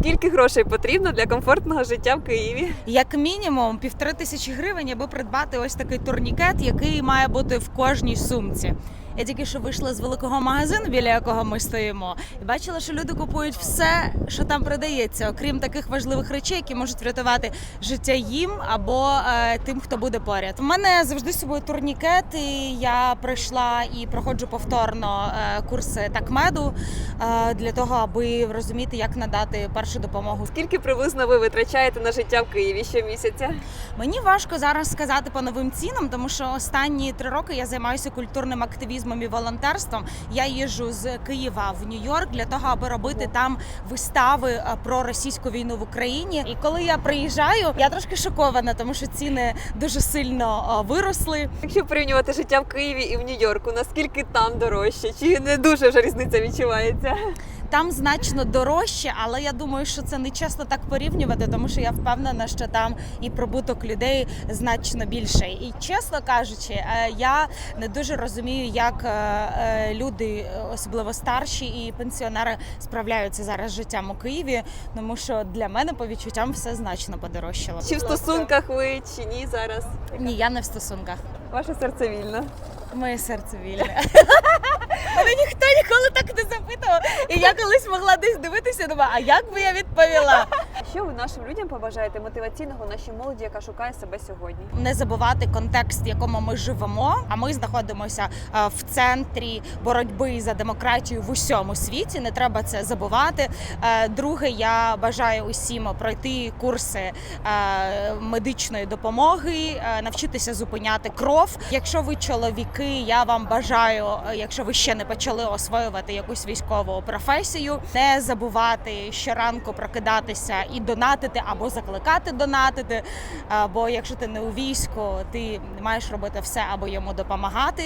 Скільки грошей потрібно для комфортного життя в Києві? Як мінімум півтори тисячі гривень, аби придбати ось такий турнікет, який має бути в кожній сумці. Я тільки що вийшла з великого магазину, біля якого ми стоїмо, і бачила, що люди купують все, що там продається, окрім таких важливих речей, які можуть врятувати життя їм або е, тим, хто буде поряд. У мене завжди з собою турнікет, і я пройшла і проходжу повторно е, курси такмеду е, для того, аби розуміти, як надати першу допомогу Скільки приблизно ви витрачаєте на життя в Києві щомісяця? Мені важко зараз сказати по новим цінам, тому що останні три роки я займаюся культурним активізмом і волонтерством. Я їжджу з Києва в Нью-Йорк для того, аби робити там вистави е, про російську війну в Україні. І коли я приїжджаю, я трошки шокована, тому що ціни дуже сильно е, виросли. Якщо порівнювати життя в Києві і в Нью-Йорку, наскільки там дорожче? Чи не дуже вже різниця відчувається? Там значно дорожче, але я думаю, що це не чесно так порівнювати, тому що я впевнена, що там і прибуток людей значно більший. І чесно кажучи, е, я не дуже розумію, як е, е, люди, особливо старші і пенсіонери, справляються зараз з життям у Києві, тому що для мене по відчуттям все значно подорожчало. Чи в стосунках ви, чи ні зараз? Ні, я не в стосунках. Ваше серце вільно. Моє серце вільне. Мене ніхто ніколи так. І я колись могла десь дивитися, думаю, а як би я відповіла? Що ви нашим людям побажаєте мотиваційного нашій молоді, яка шукає себе сьогодні? Не забувати контекст, в якому ми живемо. А ми знаходимося е, в центрі боротьби за демократію в усьому світі. Не треба це забувати. Е, Друге, я бажаю усім пройти курси е, медичної допомоги, навчитися зупиняти кров. Якщо ви чоловіки, я вам бажаю, якщо ви ще не почали освоювати якусь військову професію, не забувати щоранку прокидатися і донатити або закликати донатити. Е, Бо якщо ти не у війську, ти маєш робити все, аби йому допомагати.